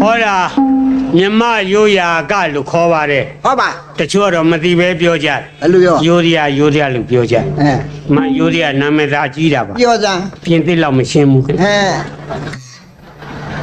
ဟောတာမြမရိုးရာကလို့ခေါ်ပါတယ်ဟုတ်ပါတချို့ကတော့မသိပဲပြောကြတယ်ဘယ်လိုပြောရိုးရာရိုးရာလို့ပြောကြတယ်အဲမရိုးရာနာမည်သားကြီးတာပါပြောစမ်းပြင်သစ်လောက်မရှင်းဘူးခင်အဲ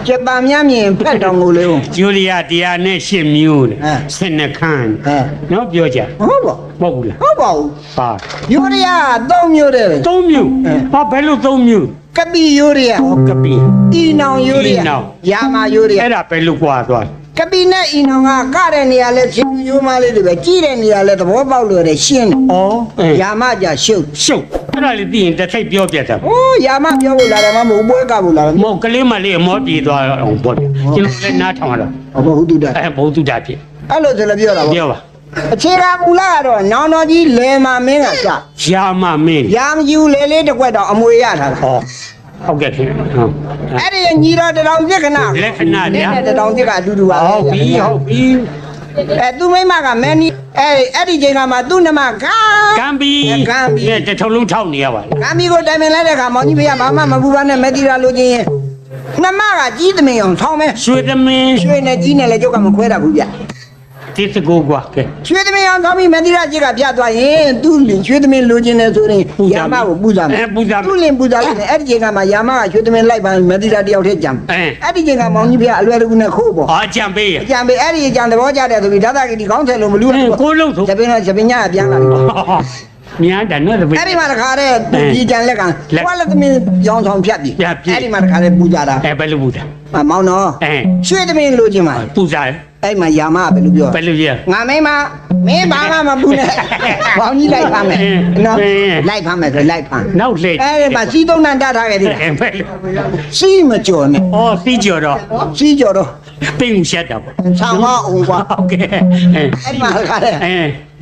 ကျက်ပါမြမြင်ဖက်တော်မူလေဦးရိုးရာတရားနဲ့ရှင်းမျိုးတဲ့အဲစနခန်းအဲနော်ပြောကြဟုတ်ပါမဟုတ်ဘူးလားဟုတ်ပါဘူးပါယူရီးယားသုံးမျိုးတည်းပဲသုံးမျိုးအဲဟာဘယ်လိုသုံးမျိုးကပီယူရီးယားဟောကပီအီနောင်ယူရီးအီနောင်ယာယာမာယူရီးယားအဲ့ဒါဘယ်လိုကွာသွားလဲ ကပီနဲ့အီနောင်ကကတဲ့နေရာလဲချင်းယူမလေးတွေပဲကြီးတဲ့နေရာလဲသဘောပေါက်လို့ရတယ်ရှင်းတယ်ဩအဲယာမကြရှုပ်ရှုပ်အဲ့ဒါလေးသိရင်တစ်ထိပ်ပြောပြတ်တာအိုးယာမပြောဖို့လာတယ်မမဟုတ်ပွဲကဖို့လာတယ်မဟုတ်ကလေးမလေးအမောပြေးသွားအောင်ပေါ့ဗျကျွန်တော်လည်းနားထောင်ရတော့ဟုတ်ဟုတ်တူတာအဲဘုံတုဒ္ဒဖြစ်အဲ့လိုဆိုလည်းပြောတာပေါ့ပြောပါအခြေခံမူလကတော့နောင်တော်ကြီးလဲမာမင်းကစရာမမင်းရာမယူလေလေးတစ်ခွက်တော့အမွေရထားတာဟော ဟုတ်ကဲ့ခင်ဟုတ်အဲ့ဒီညီတော်တထောင်ပြစ်ခဏလက္ခဏာဗျာနဲ့တထောင်ပြစ်ကအတူတူပါဟုတ်ပြီဟုတ်ပြီအဲသူမိမကမဲနီအဲ့အဲ့ဒီချိန်ကမှသူ့နှမကကံပြီကံပြီနဲ့တစ်ထုံလုံးထောက်နေရပါလေကံမီကိုတိုင်ပင်လိုက်တဲ့အခါမောင်ကြီးဖေကဘာမှမပူပါနဲ့မဲတီရာလိုချင်ရင်နှမကကြီးသမင်အောင်ထောင်းမဲရွှေသမင်းရွှေနဲ့ကြီးနဲ့လည်းကျုပ်ကမခွဲတာဘူးဗျ တိစကိုကွာကဲရွှေသမင်အောင်ထောင်းပြီးမဲတီရာကြီးကပြသွားရင်သူ့လင်ရွှေသမင်လိုချင်တယ်ဆိုရင်ယာမကိုပူဇော်မယ်အဲပူဇာသူ့လင်ပူဇော်လိုက်တယ်အဲ့ဒီချိန်ကမှယာမကရွှေသမင်လိုက်ပါမဲတီရာတယောက်တည်းကြံအဲအဲ့ဒီချိန်ကမောင်ကြီးဖေကအလွယ်တကူနဲ့ခိုးပေါ့ဟာကြံပေးရအကြံပေးအဲ့ဒီအကြံသဘောကျတယ်ဆိုပြီးဒါသာကဒီကောင်းတယ်လို့မလူအဲကိုလုံးဆိုတပင်းတော့တပင်းညကပြန်လာပြီပေါ့မြန်တယ်နော်တပည့်အဲ့ဒီမှာတခါတည်းဒီကြံလက်ကလက်ဟိုလည်းသမင်းရောင်းဆောင်ဖြတ်ပြီဖြတ်ပြီအဲ့ဒီမှာတခါတည်းပူကြတာအဲဘယ်လိုပူတာအမောင်နော်အဲရွှေသမင်းလိုချင်ပါပူစား အဲ့မှာယာမကဘယ်လိုပြောဘယ်လိုရငါမိမမင်းဘာမှမပူနဲ့ဘောင်းကြီးလိုက်ပါမယ်နော်လိုက်ပါမယ်ဆိုလိုက်ပါနောက်လေအဲ့ဒီမှာစီးသုံးတန်တတ်ထားခဲ့သေးတယ်အဲဘယ်လိုစီးမကြော်နဲ့ဩစီကြော်တော့စီးကြော်တော့ပိန်ရှက်တာပေါ့ဆောင်းမအောင်ကွာဟုတ်ကဲ့အဲအဲ့ဒီမှာတခါတည်းအဲ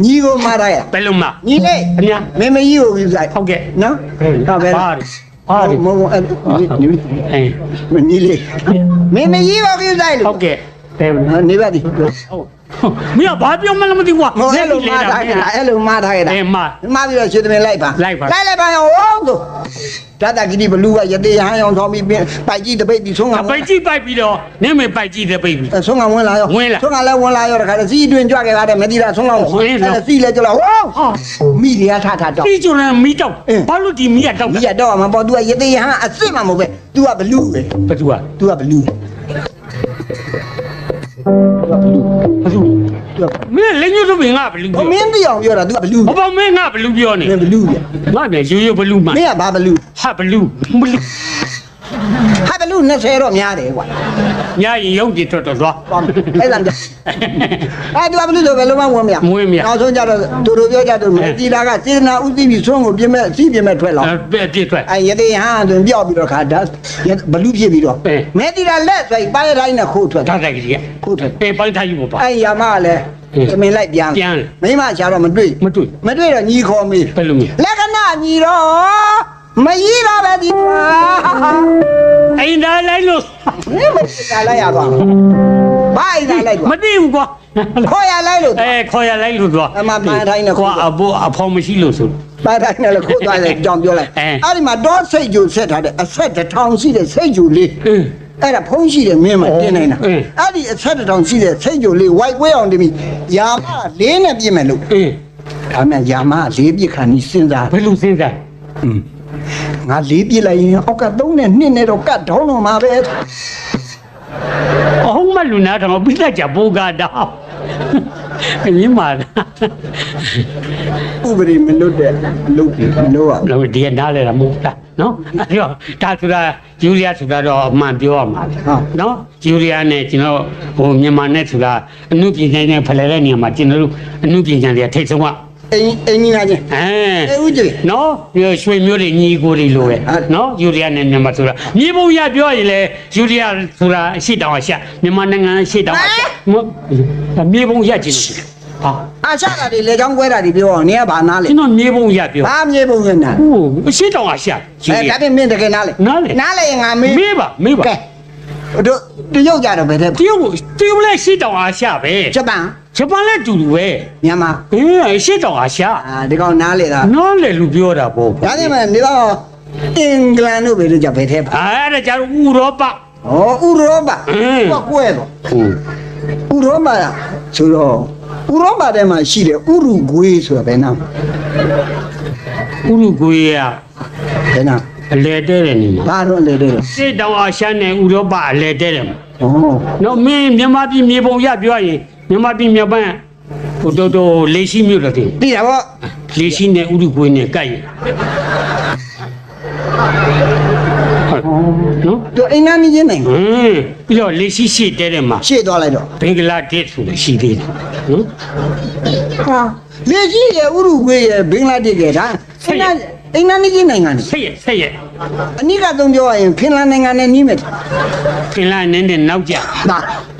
ညီကိုမထားရဘယ်လိုမှညီလေးအများမင်းမကြီးကိုယူဆိုင်ဟုတ်ကဲ့နော်ဟုတ်ကဲ့ပါပါဒီမဟုတ်အဲ့ညီအဲမညီလေးမင်းမကြီးကိုယူဆိုင်လို့ဟုတ်ကဲ့ တယ် နေပါဒီ ဟုတ်မင်းကဘာပြောမှလည်းမသိဘူးကွာ မဟုတ်အဲ့လိုမထားခဲ့တာအဲ့လိုမထားခဲ့တာ အဲမ မှားပြီးတော့ရွှေသမင်လိုက်ပါ လိုက်ပါ လိုက်လိုက်ပါရောဟုတ်ဆိုတတကတိဘလူကရတေဟန်အောင်ထောင်းပြီးပိုက်ကြီးတပိတ်ဒီဆုံးက အပိုက်ကြည့်ပိုက်ပြီးတော့နင်းမေပိုက်ကြည့်တဲ့ပိတ်ပြီး ဆုံးကဝင်လာရော ဝင်လာ ဆုံးကလည်းဝင်လာရောတခါတည်းစီးအတွင်ကြွခဲ့ပါတယ်မတိတာဆုံးလောက် ဝင်လာ အဲ့ဒါစီးလဲကြလားဟော ဟာ မိလျာထထတော့ ဒီကျုံနဲ့မီးတောက် အင်း ဘာလို့ဒီမီးကတောက် မိ တာ ရတော့မှာပေါ့ तू ကရတေဟန်အစ်စ်မှမဟုတ်ပဲ तू ကဘလူပဲ ဘသူက तू ကဘလူ ဘသူမင်းလည်းညှို့ဆိုပြီးငါဘလူးဟိုမင်းတရားပြောတာ तू ကဘလူဘာဘာမင်းငါဘလူးပြောနေမင်းဘလူပြငါပြန်ရိုးရိုးဘလူးမှမင်းကဘာဘလူဟာဘလူးဘလူး ဟာဘလူ20တော့များတယ်ကွာညာရင်ရုံကြည့်တော့တော့သွားအဲ့ဒါအဲ့ तू ကဘလူဆိုဘယ်လိုမှဝင်မရမဝင်မရနောက်ဆုံးကြတော့သူတို့ပြောကြတော့မတိတာကစေတနာဥသိပြီးဆုံးကိုပြင်းမဲ့အစီပြင်းမဲ့ထွက်လာအဲ့ပြည့်ပြည့်ထွက်အဲရသေးဟန်ဆိုရင်ပြောက်ပြီးတော့ခါဒါဘလူဖြစ်ပြီးတော့အဲမဲတီတာလက်ဆိုရင်ပိုင်းတိုင်းနဲ့ခိုးထွက်ဒါတိုက်ကကြီးကခိုးထွက်အေးပိုင်းထားယူပါပါအဲယာမကလည်းအင်းသမင်လိုက်ပြန်ပြန်မိမချာတော့မတွေ့မတွေ့မတွေ့တော့ညီခေါ်မေးဘယ်လိုမျိုးလက္ခဏာညီတော့ မကြီးတော့ပဲဒီမှာအိမ်သားလိုက်လို့မင်းမသိတာလိုက်ရပါဘာအိမ်သာလိုက်မကွာသိဘူးကွာခေါ်ရလိုက်လို့အဲခေါ်ရလိုက်လို့သွားအမှပိုင်းတိုင်းနဲ့ကွာအဘောအဖော်မရှိလို့ဆိုပိုင်းတိုင်းနဲ့လည်းခိုးသွားတယ်ကြောင်ပြောလိုက်အဲအဲ့ဒီမှာတော့စိတ်ကြိုဆက်ထားတဲ့အဆက်တစ်ထောင်ရှိတဲ့စိတ်ကြိုလေးအင်းအဲ့ဒါဖုံးရှိတယ်မင်းမတင်နိုင်တာအင်းအဲ့ဒီအဆက်တစ်ထောင်ရှိတဲ့စိတ်ကြိုလေးဝိုက်ကွဲအောင်တင်ပြီးယာမလေးနဲ့ပြင်မယ်လို့အင်းဒါမှယာမလေးပြစ်ခံပြီးစဉ်းစားဘယ်လိုစဉ်းစား ငါလေးပြစ်လိုက်ရင်အောက်ကသုံးနဲ့နှစ်နဲ့တော့ကတ်ထောင်းတော့မှာပဲအောင်မလူနာတော့ပြီးတတ်ကြပိုးကတော့အင်းမာဥပဒေမလွတ်တဲ့လုပ်ပြီးမလုပ်အောင်လို့ဒီကနားလဲတာမဟုတ်လားနော်အဲ့တော့ဒါဆိုတာယူရီးယားဆိုတာတော့အမှန်ပြောရမှာပဲနော်ယူရီးယားနဲ့ကျွန်တော်ဟိုမြန်မာနဲ့ဆိုတာအမှုပြင်ဆိုင်နဲ့ဖလှယ်တဲ့နေရာမှာကျွန်တော်တို့အမှုပြင်ဆိုင်တွေထိတ်ဆုံးက အင်းအင်းကြီးနာချင်းအဲအဲဦးကြီး နော်ဒီရွှေမျိုးတွေညီကိုတွေလိုပဲဟုတ် နော်ယူရီးယားနဲ့မြန်မာဆိုတာမြေပုံရပြောရင်လေယူရီးယားဆိုတာအရှိတောင်အရှမြန်မာနိုင်ငံအရှိတောင်အရှမဟုတ်မြေပုံရကျင်လို့ဟာအာရှတာတွေလေချောင်းကွဲတာတွေပြောအောင်နင်ကဘာနားလဲကျွန်တော်မြေပုံရပြောဘာမြေပုံရနာဟိုအရှိတောင်အရှယူအဲရီးဒါယား ပြင်မင်းတကယ်နားလဲနားလေနားလဲရင်ငါမေးမေးပါမေးပါကဲတို့တရုတ်ကြတော့ဘယ်တဲ့တရုတ်ကိုတရုတ်လည်းရှေ့တောင်အာရှပဲဂျပန် ဂျပန်လည်းတူတူပဲမြန်မာအင်းရှေ့တောင်အာရှအာဒီကောင်နားလေတာနော်လေလူပြောတာပေါ့ဒါနဲ့မှနေတော့အင်္ဂလန်တို့ဘယ်လိုကြဘယ်တဲ့ပါအဲ့ဒါကြတော့ဥရောပဩဥရောပအင်းဟောကွဲတော့ဟုတ်ဥရောပဆိုတော့ဥရောပထဲမှာရှိတယ်ဥရုဂွေးဆိုတာဘယ်နာဥရုဂွေကဘယ်နာအလဲတဲ့တယ်နေမှာဘာတော့လဲတဲ့ဩစစ်တောင်အာရှနဲ့ဥရောပအလဲတဲ့တယ်မှာဩနော်မင်းမြန်မာပြည်မြေပုံရပြောရင် မြန်မာပြည်မြေပန်းဟိုတော်တော်လေးရှိမြို့တော့တင်တိတာဗောလေးရှိနဲ့ဥရုဂွေနဲ့ကြိုက်ရဟုတ်နော်သူအိမ်နာနေချင်းနိုင်ဟင်းပြီးတော့လေးရှိရှိတဲ့တယ်မှာရှေ့သွားလိုက်တော့ဘင်္ဂလားဒေ့ရှ်ဆိုလည်းရှိသေးတယ်နော်ဟာလေကြီးရဲ့ဥရုဂွေးရဲ့ဘင်္ဂလားဒေ့ရှ်ရဲ့ဒါအိမ်နာ အိမ်နာနေချင်းနိုင်ငံနေဆက်ရဆက်ရအနိကသုံးပြောရရင်ဖင်လန်နိုင်ငံနဲ့နီးမယ်ဖင်လန်နဲ့နဲ့နောက်ကျဒါ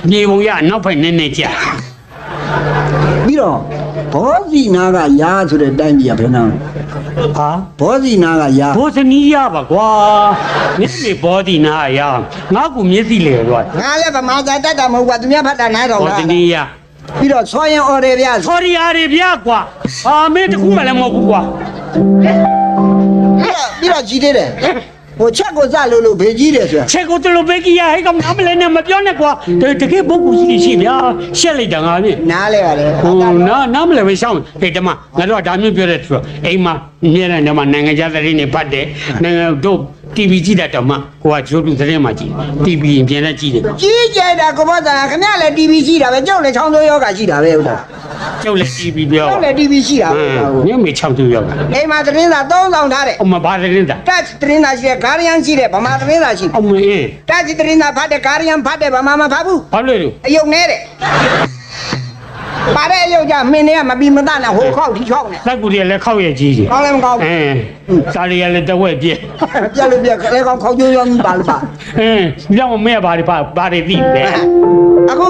မြေပုံရနောက်ဖိုင်နဲ့နဲ့ကျပြီးတော့ဘောဇီနာကရာဆိုတဲ့တိုင်းပြည်ကဘယ်နာဟာဘောဇီနာကရာဘောစနီးရပါကွာမျက်စိဘောဒီနာရငါကူမျက်စိလေတော့ငါလည်းဗမာသာတတ်တာမဟုတ်ပါသူများဖတ်တာနားတော်ဘောလားစနီးရပြီးတော့ဆောရင်အော်တယ်ဗျာဆော်ရီယာတွေဗျာကွာဟာမင်းတခုမှလည်းမဟုတ်ဘူးကွာ ပြီးတော့ပြီးတော့ကြီးသေးတယ်ဟိုချက်ကိုစလို့လို့ဘေးကြီးတယ်ဆိုတာချက်ကိုတလူပဲကြီးရဟဲ့ကောင်နားမလဲနဲ့မပြောနဲ့ကွာတကယ်ပုဂ္ဂိုလ်ရှိရှိဗျာရှက်လိုက်တာငါမြင်နားလဲရတယ်ဟိုနာနားမလဲပဲရှောင်းဟေ့တမငါတို့ကဒါမျိုးပြောတဲ့ဆိုတော့အိမ်မှာမြဲတဲ့နေမှာနိုင်ငံခြားသတင်းတွေဖတ်တယ်နိုင်ငံတို့ TV ကြည့်တတ်တော့မှကိုကကျိုးတူသတင်းမှာကြည့် TV ရင်ပြန်လက်ကြည့်တယ်ကြီးကျယ်တာကဘောသာခင်ဗျားလည်း TV ရှိတာပဲကျုပ်လည်းချောင်းသွေးယောဂရှိတာပဲဟုတ်လားကျုပ်လည်း TV ပြောကျုပ်လည်း TV ရှိတာဟပဲမ်ညမေ6သူရောက်တာအိမ်မှာသတင်းစာသုံးဆောင်ထားတယ်အမဘာသတင်းတာတက်သတင်းစာရှိတယ်ဂါရီယန်ရှိတယ်ဗမာသတင်းစာရှိတယ် အမအင်းတက်သတင်းစာဖတ်တယ်ဂါရီယန်ဖတ်တယ်ဗမာမဖတ်ဘူးဘာလို့လဲ အယုံနဲ့တဲ့ ပါတဲ့အယုံကြမင်းတွေကမပြီးမသားနဲ့ဟိုခောက်ထိချောက်နေသက်ကူတွေလည်းခောက်ရကြီးကြီးကောင်းလည်းမကောင်းအင်းစားရလည်းတဝက်ပြည့်ပြက်လို့ပြက်ခဲကောင်းခေါက်ကျိုးရောပါလို့ပါအင်းကြောက်မမဲဘာတွေဘာဘာတွေသိပဲအခု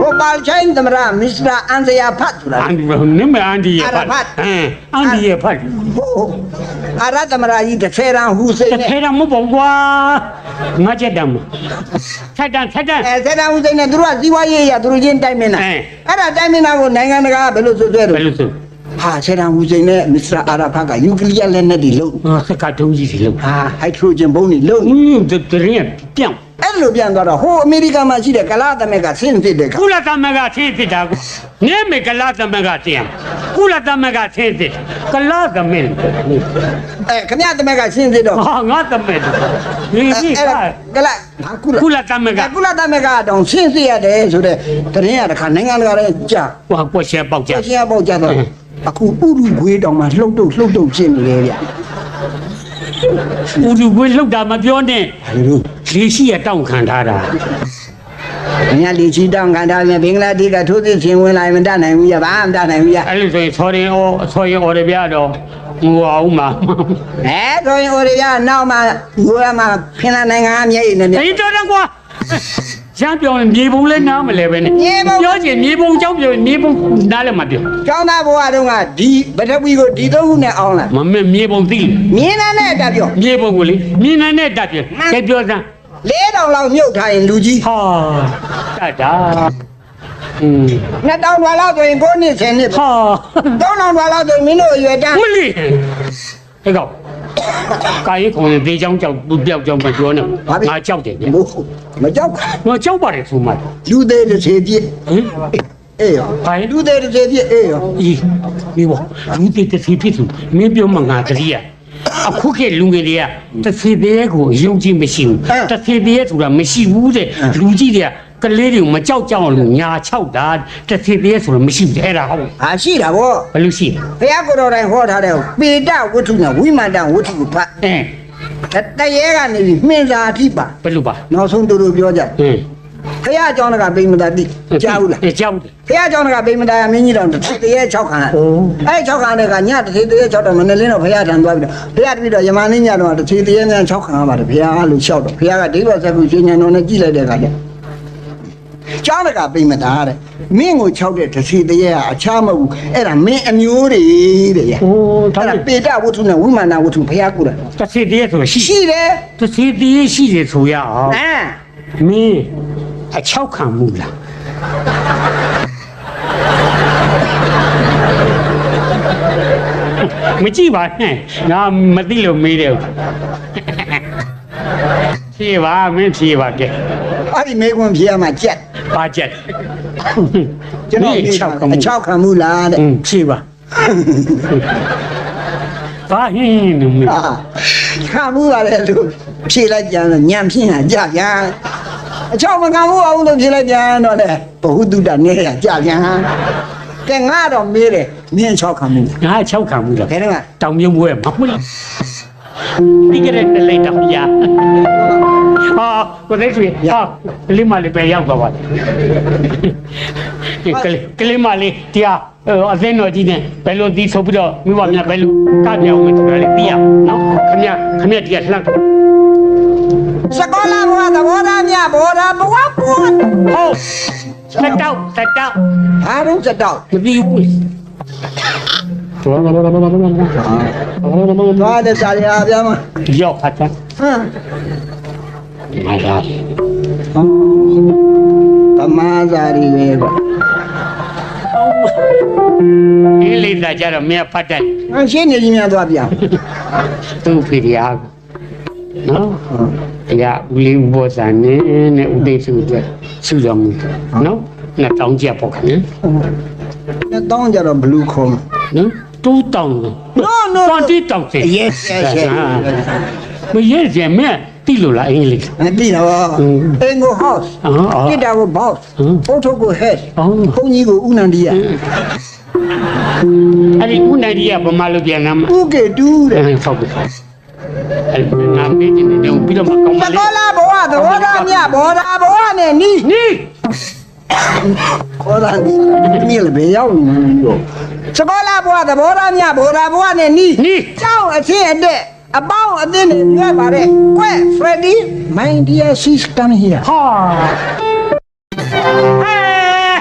ဟိုပါချိုင်းသမရမစ္စတာအန်ဇယာဖတ်ဆိုတာအန်ဒီနမအန်ဒီရဖတ်အင်းအန်ဒီရဖတ်ဟိုအာရသမရကြီးတစ်ဆယ်ရန်ဟူစိန်တနဲ့ခဲရမပေါ့ကွာငါချက်တမ်းထက်တန်းထက်တန်းအဲဆယ်ရန်ဟူစိန်နဲ့သူတို့ကဇီဝရေးရသူတို့ချင်းတိုင်မင်းတာအဲအဲ့ဒါတိုင်မင်းတာကိုနိုင်ငံတကာကဘယ်လိုဆိုသွဲဘလို့ယ်လိုဆိုဟာဆယ်ရန်ဟူစိန်နဲ့မစ္စတာအာရဖတ်ကယူကလီးယားလက်နက်တွေလုံးအာစကတုံးကြီးစီလို့ဟာဟိုက်ဒရိုဂျင်ဘုံတွေလုံးอืมတရင်ပြောင်း အဲ့လိုပြန်သွားတော့ဟိုအမေရိကန်မှာရှိတဲ့ကလာသမက်ကဆင်းစစ်တဲ့ကကုလသမဂ္ဂဆင်းစစ်တာကိုနေမေကလာသမဂ္ဂတင်ကုလသမဂ္ဂဆင်းစစ်ကလာသမင်အဲခမရသမက်ကဆင်းစစ်တော့ဟာငါသမင်ဒီအဲ့ဒီအဲ့ကဒါကလာဟာကုလကုလသမဂ္ဂအဲကုလသမက်ကတော့ဆင်းစစ်ရတယ်ဆိုတဲ့တရင်ရတခါနိုင်ငံတကာလည်းကြာဟိုကွက်ရှယ်ပေါက်ကြကျချင်းပေါက်ကြတော့အခုဥရုခွေးတောင်မှလှုပ်တုပ်လှုပ်တုပ်ဖြစ်နေတယ်ဗျ ဥဒူကွေးလောက်တာမပြောနဲ့ဘာလို့လေးရှိရတောင်းခံထားတာအညာလီချီတောင်ခံထားရင်ဘင်္ဂလားဒေ့ရှ်ကထိုးစစ်ချင်းဝင်လာရင်မတတ်နိုင်ဘူးရဘာမှမတတ်နိုင်ဘူးရအဲ့လိုဆိုရင်ဆော်ရင်အော်ဆော်ရင်အော်ရပြတော့ငိုအောင်မှာအဲဆိုရင်ဟိုရရနောက်မှငိုရမှာဖင်လာနိုင်ငံအမြဲနေနေအေးတော်တော့ကွာ ရမ်းပြောင်းမြေပုံလဲနားမလဲပဲနဲ့မြေပုံ ပြောချင်မြေပုံကြောက်ပြောမြေပုံနားလဲမပြောကျောင်းသားဘဝတုန်းကဒီပထဝီကိုဒီသုံးခုနဲ့အောင်းလာမမေမြေပုံသိလေမြင်းနဲ့နဲ့အတက်ပြောမြေပုံကိုလေမြင်းနဲ့နဲ့တက်ပြကဲပြောစမ်း4000လောက်မြုပ်ထားရင်လူကြီးဟာတတ်တာอืม2000ဒေါ်လောက်ဆိုရင်9နှစ်10နှစ်ပဲဟာ3000ဒေါ်လောက်ဆိုရင်မင်းတို့အရွယ်တန်းမလီဟဲ့ကောင် ကာရီခုံနေသေးချောင်းကြောက်ပြောက်ကြောင်းမပြောနဲ့ငါကြောက်တယ်ဗျမို့မကြောက်ငါကြောက်ပါတယ်ဆိုမှလူသေးတစ်စေပြည့်ဟင်အေးရောဘာလဲလူသေးတစ်စေပြည့်အေးရောအေးဒီဘောလူတည်တစီဖြစ်သူမင်းပြောမှငါတတိယအခုခေတ်လူငယ်တွေကတစီသေးကိုယုံကြည်မရှိဘူးတစီသေးဆိုတာမရှိဘူးတဲ့လူကြီးတွေက ကလေးတွေကိုမကြောက်ကြောက်လို့ညာချောက်တာတစီသေးဆိုတာမရှိဘူးအဲ့ဒါဟုတ်ဟာရှိတာဗောဘယ်လိုရှိလဲဘုရားကိုယ်တော်တိုင်ဟောထားတဲ့ပေတဝတ္ထုနဲ့ဝိမာန်တဝတ္ထုကိုဖတ်အဲတရေကနေပြီးမှင်စာအထိပါဘယ်လိုပါနောက်ဆုံးတူတူပြောကြဟင်းဘုရားကျောင်းကပိမတာတိကြားဘူးလားအဲကြောက်တယ်ဘုရားကျောင်းကပိမတာမင်းကြီးတော်တစ်တရေ6ခါအိုးအဲ့6ခါနဲ့ကညတစ်တရေ6တော့မနေ့လင်းတော့ဘုရားထံသွားပြီးတော့ဘုရားတပည့်တော်ယမန်လေးညတော့တစ်တရေည6ခါပါတယ်ဘုရားလို့လျှောက်တော့ဘုရားကဒိဗ္ဗဆက်ပြီးရှင်ညံတော်နဲ့ကြည့်လိုက်တဲ့အခါကျ ကျောင်းကပိမတာတဲ့မင်းကို6တဲ့တစ်တရေကအခြားမဟုတ်ဘူးအဲ့ဒါမင်းအမျိုးတွေတဲ့ရအိုးဒါအဲ့ဒါလေပေတဝတ္ထုနဲ့ဝိမာန်ဝတ္ထုဘုရားကိုယ်တိုင်တစီသေးဆိုရှိရှိတယ်တစီသေးရှိတယ်ဆိုရအောင်အဲမင်းအချောက်ခံမှုလားမကြည့်ပါနဲ့ငါမသိလို့မေးတယ်ဖြေပါမင်းဖြေပါကဲ အဲ့ဒီမေကွန်ဖြေရမှာကြက်ပါချက်ကျွန်တော်ဒီဖြေချောက်တာကမှုအချောက်ခံမှုလားတဲ့อืมဖြေပါဘာဟင်းနေမလဲအာခံမှုပါလေလို့ဖြေလိုက်ကြတော့ညံဖြင်းတာကြပြန်အချောက်မခံမှုအောင်လို့ဖြေလိုက်ပြန်တော့လေဘဟုတုတ္တနေရကြပြန်ကဲငါတော့မေးတယ်နင်းအချောက်ခံမှုငါချောက်ခံမှုလားခဲတော့ကတောင်မြုံဘွဲမမွေးဒီကရက်တလိုက်တော့ရ ဟာကိုလေးတွေ့ဟာကလေးမလေးပဲရောက်သွားပါဒီကလေးကလေးမလေးတရားအသင်းတော်ကြီးနဲ့ဘယ်လိုဒီဆိုပြီးတော့မိဘများဘယ်လိုကပြောင်းမယ်ဆိုတာလေးသိရနော်ခမခမတရားလှမ်းစကောလာဘဝသဘောထားမြဘောထားဘဝပေါ်ဟုတ်တက်တော့တက်တော့ဘာလို့စတော့မသိဘူးသွားတဲ့စာရပြမရောက်ဖတ်တာဟမ် မာသာပမာဇာရီပဲကွာဒီလေးသာကြတော့မင်းဖတ်တယ်အရှင်းနေကြီးများသွားပြသူ့ဖေရီအားနော်တရားဦးလေးဦးဘောဇာနဲ့နဲ့ဦးသိန်းစုအတွက်စုတော်မူနော်နှစ်တောင်းကြပေါ့ခင်ဗျတောင်းကြတော့ဘလူးခုံးနော်တူးတောင်း No, no, no. တန်တီတောင်းစေ Yes, yes, yes. မရဲ့ကျမ တိလို့လားအင်္ဂလိပ်မသိတော့အင်ကို house အော်အော်တိတာကို boss ဟမ်ဖိုတိုကို head အော်ဘုန်းကြီးကိုဥနန္ဒီယအဲ့ဒီဦးနိုင်ကြီးကဗမာလိုပြန်လာမှာဥကေတူးတဲ့အဲ့ဟုတ်ပြီအဲ့ဒီငါမေးချင်တယ်ပြီးတော့မကောင်းသပါလေကောလာဘဝသဘောထားမြဘောထားဘဝနဲ့နီးနီးခေါ်တာနီးနီးလည်းဘယ်ရောက်နေလဲလို့သကောလာဘ ဝသဘောထားမြဘောထားဘဝနဲ့နီးနီးကျောင်းအချင်းအတဲ့အပေါင်းအသင်းတွေပြရပါတယ်ကွဲ Freddy my dear system here ဟာ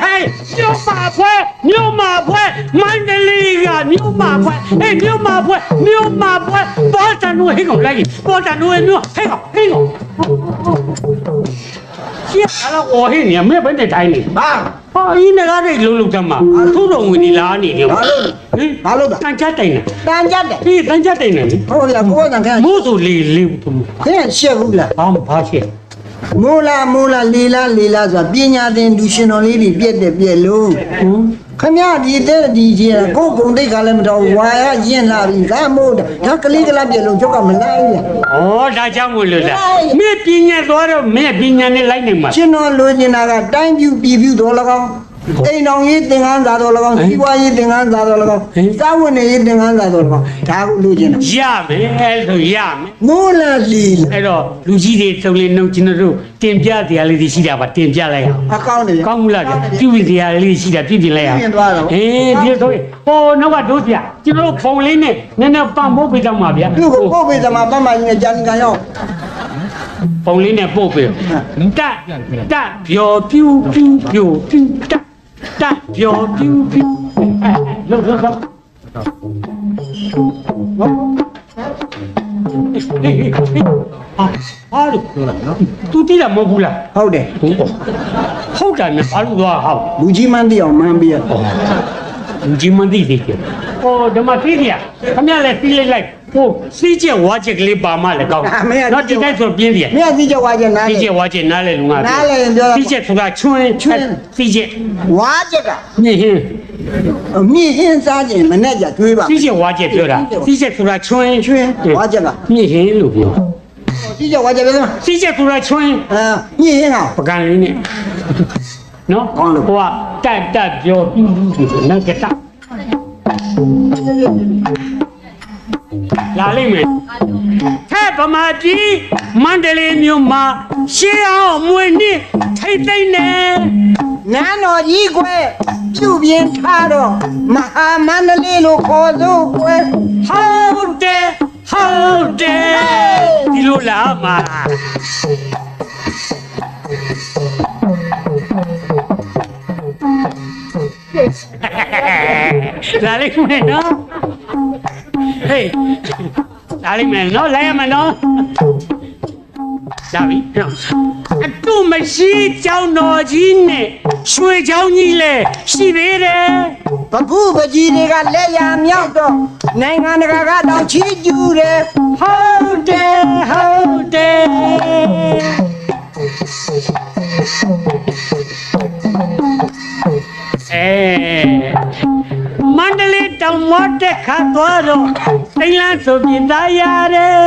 ဟေးမြို့မှာဖွဲမြို့မှာဖွဲမန္တလေးကမြို့မှာဖွဲအေးမြို့မှာဖွဲမြို့မှာဖွဲပေါ်တန်တို့ဟဲ့ကောင်လိုက်ပေါ်တန်တို့မြို့ဟဲ့ကောင်ဟဲ့ကောင် ရှင်းအဲ့တော့ဟိုဟင်းနေမဲ့ဘယ်နဲ့တိုင်းနေဘာဟာအင်းငါတွေလုံးလုံးတမ်းမှာသူ့တော်ဝင်နေလားနေတယ်ဘာလို့လဲဟင်ဘာလို့လဲတန်ချတိုင်နေတန်ကြတယ်အေးတန်ချတိုင်နေလေဟုတ်လားကိုယ်ကတန်ခဲမို့ဆိုလေလေခင်းရှက်ဘူးလားဘာမှဘာရှင်းမိုးလာမိုးလာလီလာလီလာဆိုတာပညာသင်လူရှင်တော်လေးတွေပြက်တယ်ပြက်လို့ဟမ် ခမရဒီတဲ့ဒီချင်းကိုယ်ကုံတိတ်ကလည်းမတော်ဝါရရင်လာပြီကမို့ဒါကလေးကလေးပြက်လို့ကျုပ်ကမလိုက်ဘူးဩဒါကြောင့်မို့လို့လားမင်းပညာသွားတော့မင်းပညာနဲ့လိုက်နေမှာရှင်တော်လိုချင်တာကတိုင်းပြူပြည်ပြူတော်၎င်း အိမ်တော်ရေးသင်္ကန်းစာတော်၎င်းစီးပွားရေးသင်္ကန်းစာတော်၎င်းစာဝန်နေရေးသင်္ကန်းစာတော်၎င်းဒါကိုလိုချင်တာရမယ်အဲ့လိုရမယ်မိုးလာလီလာအဲ့တော့လူကြီးတွေသုံးလေးနှုတ်ကျွန်တော်တို့တင်ပြတရားလေးတွေရှိတာပါတင်ပြလိုက်အောင်အကောင်းနေကောင်းမှုလားပြုပြင်တရားလေးရှိတာပြုပြင်လိုက်အောင်ပြင်သွားတော့အေးပြည့်ဆိုဟိုနောက်ကတို့ပြကျွန်တော်တို့ဖုံလေးနဲ့နည်းနည်းပံ့ပိုးပေးတော့မှာဗျာသူ့ကိုကိုယ်ပေးသမားပတ်မှကြီးနဲ့ဂျန်ကန်ရောက်ပုံလေးနဲ့ပို့ပေးတက်တက်ပျော်ပြူပြူပြူပြူတက် တက်ပျော်ပြူပြူလုံးလုံးလုံးဟာဟာလို့ပြောတာနော်သူတိတာမဟုတ်ဘူးလားဟုတ်တယ်ဟုတ်တယ်နဲ့ဘာလို့သွားဟောက်လူကြီးမှန်းသိအောင်မှန်းပြီးရလူကြီးမသိသေးတယ်ဟိုဓမ္မသိကြခမရလည်းသိလိုက်လိုက် ဟိုစီးချက်ဝါချက်ကလေးပါမှလည်းကောင်းနော်ဒီတိုင်းဆိုပြင်းတယ်မင်းကသိကြဝါကျင်နားစီးလေချက်ဝါချက်နားလဲလူငါနားလဲရင်ပြောတာစီးချက်ဆိုတာချွန်းချွန်းစီးချက်ဝါကျက်ကမြင့်ဟင်းအမြင့်ဟင်းစားခြင်းမနဲ့ကြတွေးပါစီးချက်ဝါချက်ပြောတာစီးချက်ဆိုတာချွန်းချွင်းဝါချက်ကမြင့်ဟင်းလို့ပြောသိကြဝါချက်ပဲသမားစီးချက်ဆိုတာချွန်းအာမြင့်ဟင်းကပကံလေးနဲ့နော်ကောင်းလို့ ဟိုကတက်တက်ပြောပြီးပြီးဆိုနောက်ကတက် လာလိမ့်မယ်ထက်ဗမာပြည်မန္တလေးမြို့မှာရှေးအောင်မွေနှစ်ထိတ်သိမ့်နေနန်းတော်ကြီးကွယ်ပြုတ်ပြင်းထားတော့မဟာမန္တလေးလို့ခေါ်စို့ကွယ်ဟုတ်တယ်ဟုတ်တယ်ဒီလိုလားမှာလာလိမ့်မယ်နော် ဟေးလာလိမ့်မယ်နော်လိုက်ရမယ်နော်လာပြီနော်အတူမရှိကြောင်းတော်ကြီးနဲ့ရွှေချောင်းကြီးလဲရှိသေးတယ်ဘခုပကြီးတွေကလက်ရမြောက်တော့နိုင်ငံတကာကတော့ချီးကျူးတယ်ဟုတ်တယ်ဟုတ်တယ်အဲ မန္တလေးတောင်မောတက်ခါသွားတော့စိန်လန်းဆိုပြသားရတယ်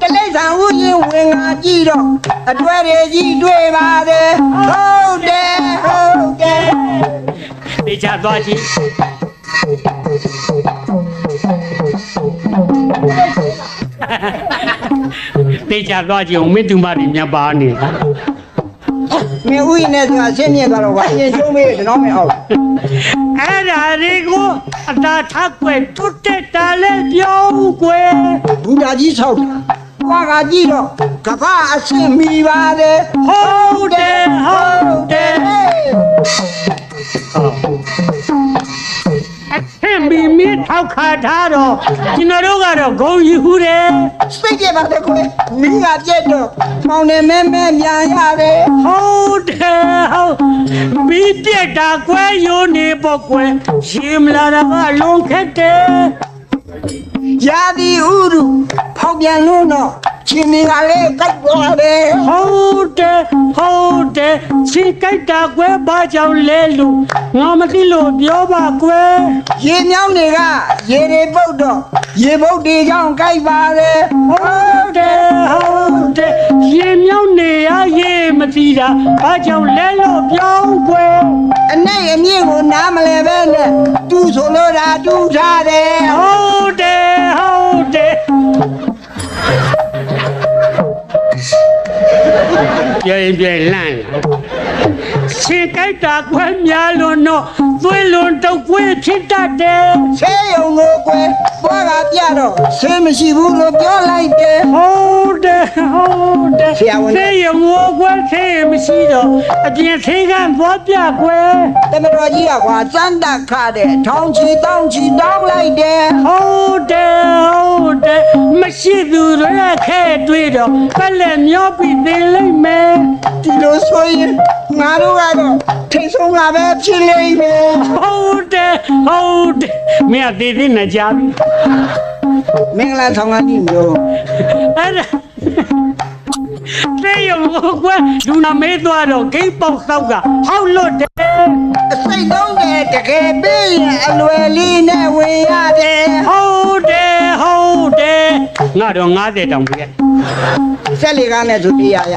တလိษံဥယျင်ဝင်ငါကြည့်တော့အတွဲတွေကြီးတွေ့ပါတယ်ဟုတ်တယ်ဟုတ်တယ်တေချာသွားကြည့်တေချာသွားကြည့်အောင်မင်းတူမတွေမြတ်ပါနေတာ မင်းဥယျင်နဲ့ဆိုတာဆင်းမြင့်သွားတော့ကွာအရင်ကျုံးမေးတယ်တော့မအောင်အဲ့ဒါတွေကိုအတာထားကွယ်တွတ်တက်တာလဲပြောဦးကွယ်ဘူတာကြီးဆောက်တာကွာကကြည့်တော့ကပ္ပအဆင့်မိပါတယ်ဟုတ်တယ်ဟုတ်တယ် အထင်မီမီထောက်ခါထားတော့ကျွန်တော်တို့ကတော့ဂုံယူတယ်စိတ်ကြပါတဲ့ခွေမိကပြက်တော့မောင်နေမဲမဲမြန်ရတယ်ဟုတ်တယ်ဟုတ်မီပြက်တာကွယ်ယိုနေပေါ့ကွယ်ရှင်မလာတာကလွန်ခက်တယ်ရာဒီဥရုဖောက်ပြန်လို့တော့ ချင်းနေကလေးကတ်သွားတယ်ဟုတ်တယ်ဟုတ်တယ်ချစ်ကြိုက်တာကွယ်ဘာကြောင့်လဲလို့ငါမသိလို့ပြောပါကွယ်ရေမြောင်းတွေကရေတွေပုတ်တော့ရေပုတ်တွေကြောင့်ကြိုက်ပါတယ်ဟုတ်တယ်ဟုတ်တယ်ရေမြောင်းနေရရေမသိတာဘာကြောင့်လဲလို့ပြောကွယ်အနဲ့အမြင့်ကိုနားမလဲပဲနဲ့တူဆိုလို့တာတူထားတယ်ဟုတ်တယ် ပြေးပြေးလန့် ချစ်ကြိုက်တာကွယ်များလို့တော့သွေးလွန်တုတ်ကွေးဖြစ်တတ်တယ်ဆေးရုံကိုကွယ်ဘွားကပြတော့ဆေးမရှိဘူးလို့ပြောလိုက်တယ်ဟုတ်တယ်ဟုတ်တယ်ဆရာဝန်ဆေးရုံကိုကွယ်ဆေးမရှိတော့အပြင်ဆေးကသွားပြကွယ်တမတော်ကြီးကကွာစမ်းတက်ခတဲ့ထောင်ချီတောင်းချီတောင်းလိုက်တယ်ဟုတ်တယ်ဟုတ်တယ်မရှိသူတွေခဲတွေ့တော့ပလက်မျောပြီးသိလိမ့်မယ်ဒီလိုဆိုရင်ငါတို့ကတော့ထိတ်ဆုံးလာပဲဖြစ်လိမ့်မယ်ဟုတ်တယ်ဟုတ်တယ်မင်းအသေးသေးနဲ့ကြာပြီမင်္ဂလာဆောင်ကကြီးမျိုးအဲ့ဒါသေယုံကိုကွယ်လူနာမေးသွားတော့ဂိတ်ပေါက်သောက်ကဟောက်လွတ်တယ်အစိတ်သုံးတယ်တကယ်ပေးရင်အလွယ်လေးနဲ့ဝင်ရတယ်ဟုတ်တယ်ဟုတ်တယ်ငါတော့90တောင်ပြည့်ဆက်လေကားနဲ့ဆိုတရားရ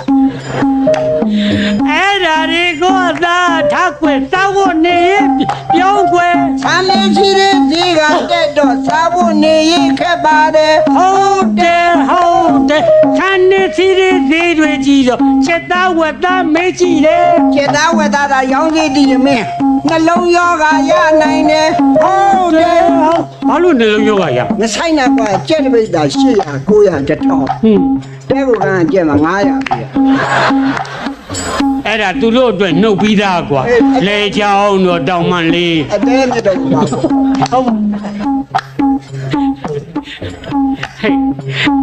အဲ့ဒါတွေကိုသာထားခွေစောက်ဖို့နေရင်ပြောင်းခွေဆမ်းလေးချီတဲ့ဒီကတက်တော့စားဖို့နေရင်ခက်ပါတယ်ဟုတ်တယ်ဟုတ်တယ်ခန်းနေစီရီသေးတွေကြည့်တော့ချက်သားဝက်သားမေးကြည့်တယ်ကျေသားဝက်သားသာရောင်းစီတည်ရင်မင်းနှလုံးယောဂရနိုင်တယ်ဟုတ်တယ်ဟုတ်ဘာလို့နေလုံးယောဂရမဆိုင်နိုင်ပါကျက်တပိတ်တာ800 900 1000ဟွန်း တဲကိုကန်းကျက်မှာ900ပြည့်အဲ့ဒါသူတို့အတွက်နှုတ်ပြီးသားကွာလေချောင်းတော့တောင်မှန်လေးအတဲမြတ်တော့ပါဟုတ် ဟဲ့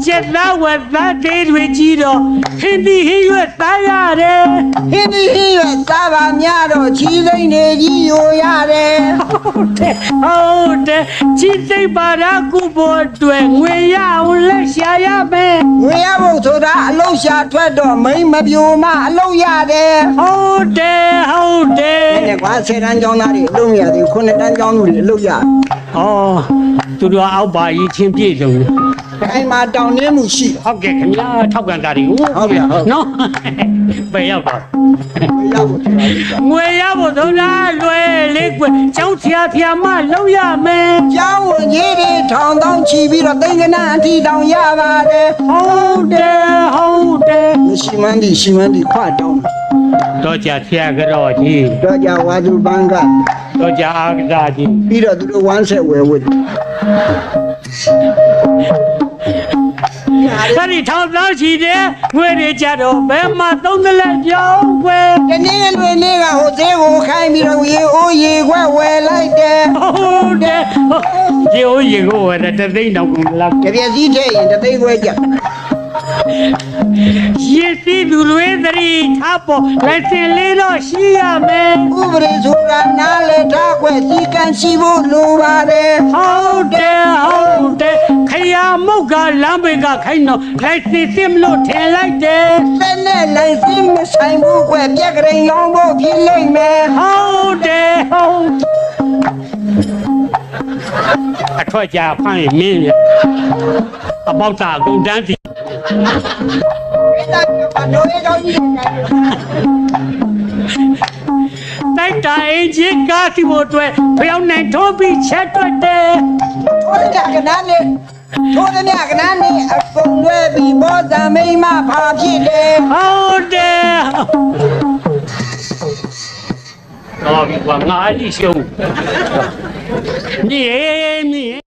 ချက်သားဝက်သားသေးတွေကြည့်တော့ဟင်းဒီဟင်းရွက်သားရတယ်ဟင်းဒီဟင်းရွက်စားပါများတော့ချီလိမ့်နေကြီးယိုရတယ်ဟုတ်တယ်ဟုတ်တယ်ချစ်စိတ်ပါရကုဖို့အတွက်ငွေရအောင်လက်ရှာရမယ်ငွေရဖို့ဆိုတာအလုံးရှာထွက်တော့မိမ့်မပြိုမအလုံးရတယ်ဟုတ်တယ်ဟုတ်တယ်။နဲ့ကွာဆယ်တန်းကျောင်းသားတွေအလုံးမရသေးဘူးခုနှစ်တန်းကျောင်းသူတွေအလုံးရဩသူတို့အောက်ပါရင်ချင်းပြည့်စုံတယ်။ ခိုင်မှာတောင်းနှင်းမှုရှိတယ် ဟုတ်ကဲ့ခင်ဗျာထောက်ကန်တာတွေကိုဟုတ်ဗျာဟုတ် နော်ပဲရောက်တော့။ရဖို့ဆိုတာလေးကငွေရဖို့သုံးလားလွယ်လေးကွကျောင်းဆရာဖျာမလုံးရမယ်ကျောင်းဝင်ကြီးတွေထောင်တောင်းချီပြီးတော့သိင်္ဂနာအထီတောင်ရပါတယ်ဟုတ်တယ်ဟုတ်တယ်။မရှိမှန်းဒီရှိမှန်းဒီခွတောင်းတာတော့ကြာဆရာကတော့ကြီး။တော့ကြဝါသူပန်းကတော့ကြာအာကစားကြီးပြီးတော့သူတို့ဝမ်းဆက်ဝယ်ဝတ်တယ် အဲ့ဒီထောင်သားချီတဲ့ငွေတွေကြတော့ဘယ်မှာသုံးသလဲပြောင်းွယ်။ဒီနေ့လွေနေ့ကဟိုသေးကိုခိုင်းပြီးတော့ရေအိုးရေခွက်ဝယ်လိုက်တယ်ဟုတ်တယ်ရေဦးရေကိုဝယ်တဲ့တသိန်းတောင်ကုန်လား။ကြပြည့်စည်းထည့်ရင်တသိန်းခွဲကြ ရည်စည်းသူတွေသတိထားပေါ်လက်စင်လေးတော့ရှိရမယ်ဥပဒေဆိုတာနားလေထားခွဲစီကံရှိဖို့လိုပါတယ်ဟုတ်တယ်ဟုတ်တယ်ခရမုတ်ကလမ်းဘေကခိုင်းတော့လက်စင်စစ်မလို့ထင်လိုက်တယ်တဲ့နဲ့လိုင်စင်မဆိုင်ဘူးခွဲပြက်ကလေးရောင်းဖို့ဖြစ်လိမ့်မယ်ဟုတ်တယ်ဟုတ်အထွက်ကြဖမ်းရင်မင်းရအပေါက်တာအကုန်တန်းစီ အဲ့ဒါကဘာလို့လဲတော့ကြီးနေတယ်တိုက်တာအင်ဂျင်ကားစီဖို့အတွက်ဖျောင်းနိုင်ထိုးပြီးချက်တွက်တယ်ထိုးတဲ့ကနားနဲ့ထိုးတဲ့ကနားနဲ့အကုန်လွဲပြီးဘောဇာမိမဖာဖြစ်တယ်ဟုတ်တယ်တော့ဒီကငါအလိရှုံးနေမြေ